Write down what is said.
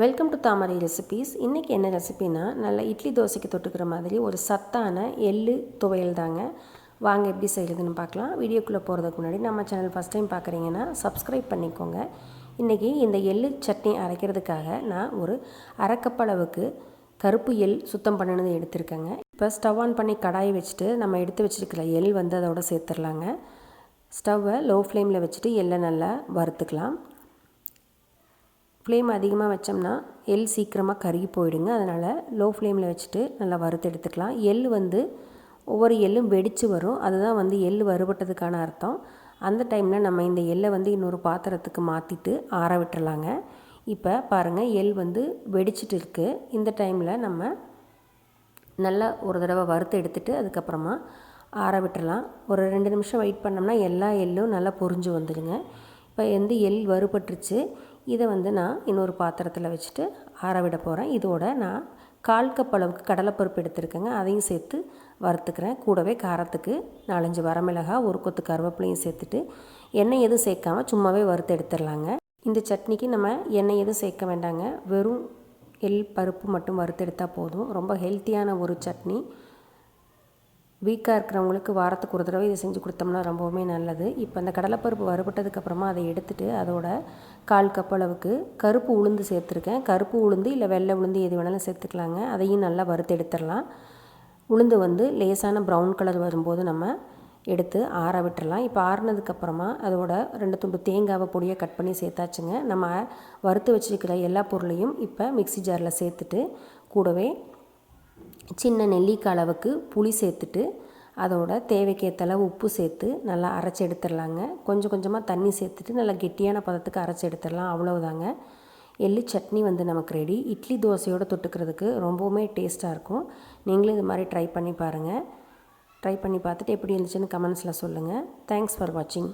Welcome to Thamarai recipes இன்றைக்கி என்ன ரெசிபினா நல்லா இட்லி தோசைக்கு தொட்டுக்கிற மாதிரி ஒரு சத்தான எள்ளு துவையல் தாங்க. வாங்க எப்படி செய்கிறதுன்னு பார்க்கலாம். வீடியோக்குள்ளே போகிறதுக்கு முன்னாடி நம்ம சேனல் ஃபஸ்ட் டைம் பார்க்குறீங்கன்னா சப்ஸ்கிரைப் பண்ணிக்கோங்க. இன்றைக்கி இந்த எள்ளு சட்னி அரைக்கிறதுக்காக நான் ஒரு அரைக்கப்பளவுக்கு கருப்பு எள் சுத்தம் பண்ணினது எடுத்திருக்கேங்க. இப்போ ஸ்டவ் ஆன் பண்ணி கடாயை வச்சுட்டு நம்ம எடுத்து வச்சுருக்கிற எள் வந்து அதோட சேர்த்துடலாங்க. ஸ்டவ்வை லோ ஃப்ளேமில் வச்சுட்டு எள்ளை நல்லா வறுத்துக்கலாம். ஃப்ளேம் அதிகமாக வச்சோம்னா எள் சீக்கிரமாக கருகி போயிடுங்க. அதனால் லோ ஃப்ளேமில் வச்சுட்டு நல்லா வறுத்து எடுத்துக்கலாம். எள் வந்து ஒவ்வொரு எள்ளும் வெடித்து வரும். அதுதான் வந்து எள் வறுபட்டதுக்கான அர்த்தம். அந்த டைமில் நம்ம இந்த எள்ளை வந்து இன்னொரு பாத்திரத்துக்கு மாற்றிட்டு ஆற விட்டுறலாங்க. இப்போ பாருங்கள் எள் வந்து வெடிச்சிட்டு இருக்குது இந்த டைமில் நம்ம நல்லா ஒரு தடவை வறுத்து எடுத்துகிட்டு அதுக்கப்புறமா ஆற விட்டுறலாம். ஒரு ரெண்டு நிமிஷம் வெயிட் பண்ணோம்னா எல்லா எள்ளும் நல்லா பொறிஞ்சு வந்துடுங்க இப்போ வந்து எள் வறுபட்டுருச்சு இதை வந்து நான் இன்னொரு பாத்திரத்தில் வச்சுட்டு ஆற விட போகிறேன் இதோட நான் கால் கப் அளவுக்கு கடலைப்பருப்பு எடுத்துருக்கேங்க. அதையும் சேர்த்து வறுத்துக்கிறேன். கூடவே காரத்துக்கு நாலஞ்சு வரமிளகா ஒரு கொத்து கருவேப்பிலையும் சேர்த்துட்டு எண்ணெய் எதுவும் சேர்க்காமல் சும்மாவே வறுத்து எடுத்துடலாங்க. இந்த சட்னிக்கு நம்ம எண்ணெய் எதுவும் சேர்க்க வேண்டாங்க. வெறும் எள் பருப்பு மட்டும் வறுத்து எடுத்தால் போதும். ரொம்ப ஹெல்த்தியான ஒரு சட்னி. வீக்காக இருக்கிறவங்களுக்கு வாரத்துக்கு ஒரு தடவை இதை செஞ்சு கொடுத்தோம்னா ரொம்பவுமே நல்லது. இப்போ அந்த கடலைப்பருப்பு வறுபட்டதுக்கப்புறமா அதை எடுத்துகிட்டு அதோட கால் கப் அளவுக்கு கருப்பு உளுந்து சேர்த்துருக்கேன். கருப்பு உளுந்து இல்லை வெள்ளை உளுந்து எது வேணாலும் சேர்த்துக்கலாங்க. அதையும் நல்லா வறுத்து எடுத்துடலாம். உளுந்து வந்து லேசான ப்ரௌன் கலர் வரும்போது நம்ம எடுத்து ஆற விட்டுறலாம். இப்போ ஆறுனதுக்கப்புறமா அதோட ரெண்டு துண்டு தேங்காவை பொடியை கட் பண்ணி சேர்த்தாச்சுங்க. நம்ம வறுத்து வச்சுருக்கிற எல்லா பொருளையும் இப்போ மிக்சி ஜாரில் சேர்த்துட்டு கூடவே சின்ன நெல்லிக்காய் அளவுக்கு புளி சேர்த்துட்டு அதோட தேவைக்கேற்றளவு உப்பு சேர்த்து நல்லா அரைச்சி எடுத்துடலாங்க. கொஞ்சம் கொஞ்சமாக தண்ணி சேர்த்துட்டு நல்லா கெட்டியான பதத்துக்கு அரைச்சி எடுத்துடலாம். அவ்வளோதாங்க எள்ளு சட்னி வந்து நமக்கு ரெடி இட்லி தோசையோடு தொட்டுக்கிறதுக்கு ரொம்பவுமே டேஸ்ட்டாக இருக்கும். நீங்களும் இது மாதிரி ட்ரை பண்ணி பாருங்கள் ட்ரை பண்ணி பார்த்துட்டு எப்படி இருந்துச்சுன்னு கமெண்ட்ஸில் சொல்லுங்கள் தேங்க்ஸ் ஃபார் வாட்சிங்